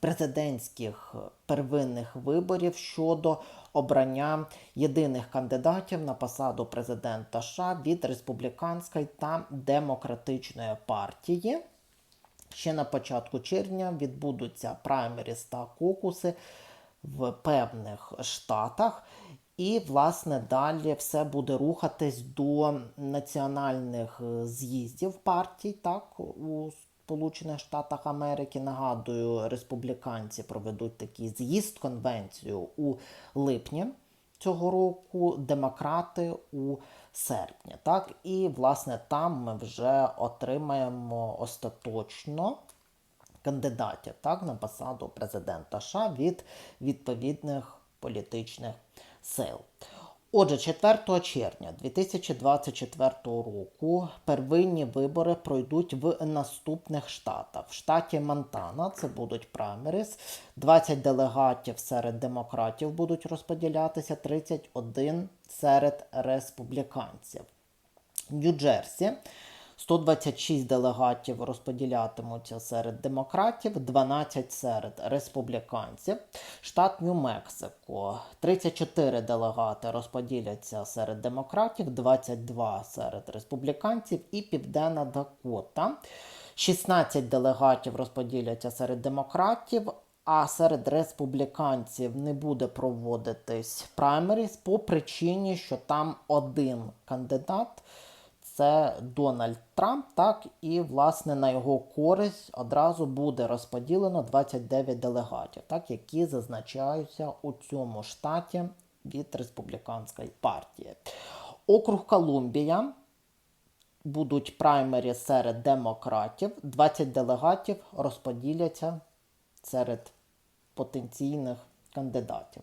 президентських первинних виборів щодо обрання єдиних кандидатів на посаду президента США від республіканської та демократичної партії. Ще на початку червня відбудуться праймеріс та кокуси в певних штатах. І, власне, далі все буде рухатись до національних з'їздів партій, так, у Сполучених Штатах Америки. Нагадую, республіканці проведуть такий з'їзд конвенцію у липні цього року, демократи у серпні. Так, і, власне, там ми вже отримаємо остаточно кандидатів так, на посаду президента США від відповідних політичних сил. Отже, 4 червня 2024 року первинні вибори пройдуть в наступних штатах. В штаті Монтана це будуть праймерис, 20 делегатів серед демократів будуть розподілятися, 31 серед республіканців. Нью-Джерсі 126 делегатів розподілятимуться серед демократів, 12 серед республіканців. Штат Нью-Мексико 34 делегати розподіляться серед демократів, 22 серед республіканців і Південна Дакота. 16 делегатів розподіляться серед демократів. А серед республіканців не буде проводитись праймеріс по причині, що там один кандидат це Дональд Трамп, так, і, власне, на його користь одразу буде розподілено 29 делегатів, так, які зазначаються у цьому штаті від республіканської партії. Округ Колумбія будуть праймері серед демократів, 20 делегатів розподіляться серед потенційних кандидатів.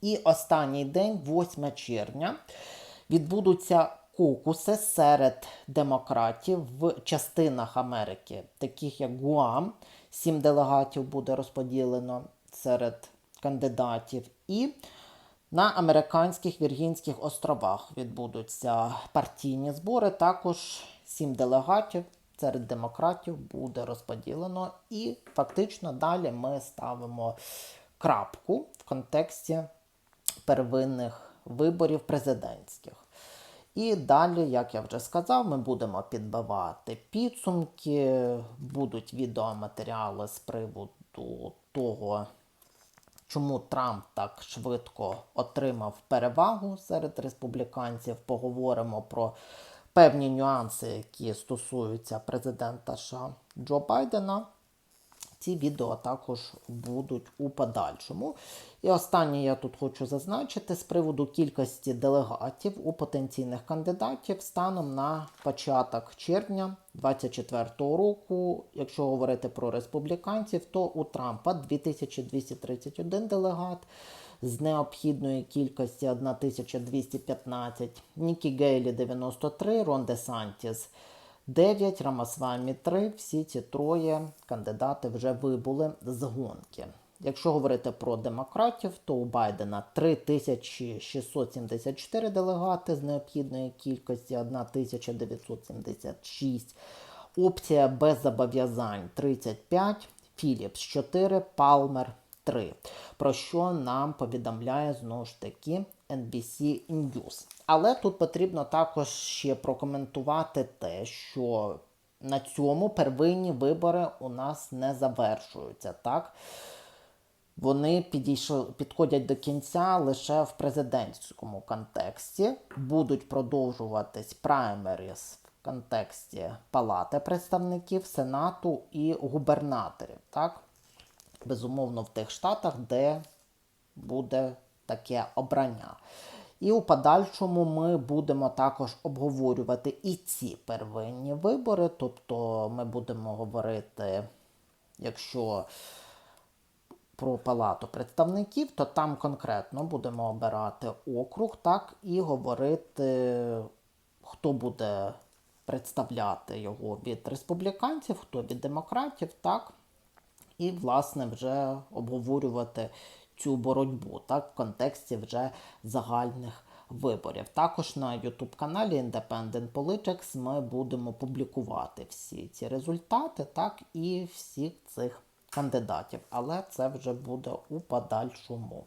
І останній день, 8 червня, відбудуться кокуси серед демократів в частинах Америки, таких як Гуам, сім делегатів буде розподілено серед кандидатів. І на американських Віргінських островах відбудуться партійні збори. Також сім делегатів серед демократів буде розподілено. І фактично далі ми ставимо крапку в контексті первинних виборів президентських. І далі, як я вже сказав, ми будемо підбивати підсумки, будуть відеоматеріали з приводу того, чому Трамп так швидко отримав перевагу серед республіканців. Поговоримо про певні нюанси, які стосуються президента США Джо Байдена. Ці відео також будуть у подальшому. І останнє я тут хочу зазначити з приводу кількості делегатів у потенційних кандидатів станом на початок червня 2024 року. Якщо говорити про республіканців, то у Трампа 2231 делегат. З необхідної кількості 1215, Нікі Гейлі 93, Рон Де Сантіс 9, Рамасвамі 3. Всі ці троє кандидати вже вибули з гонки. Якщо говорити про демократів, то у Байдена 3674 делегати з необхідної кількості 1976. Опція без зобов'язань 35, Філіпс 4, Палмер 3. Про що нам повідомляє знову ж таки NBC News. Але тут потрібно також ще прокоментувати те, що на цьому первинні вибори у нас не завершуються. так? Вони підійшли, підходять до кінця лише в президентському контексті. Будуть продовжуватись праймеріс в контексті Палати представників, Сенату і губернаторів. Так? Безумовно, в тих штатах, де буде таке обрання. І у подальшому ми будемо також обговорювати і ці первинні вибори. Тобто ми будемо говорити, якщо про палату представників, то там конкретно будемо обирати округ, так, і говорити хто буде представляти його від республіканців, хто від демократів, так? І, власне, вже обговорювати цю боротьбу так, в контексті вже загальних виборів. Також на YouTube каналі Independent Politics ми будемо публікувати всі ці результати, так, і всіх цих кандидатів. Але це вже буде у подальшому.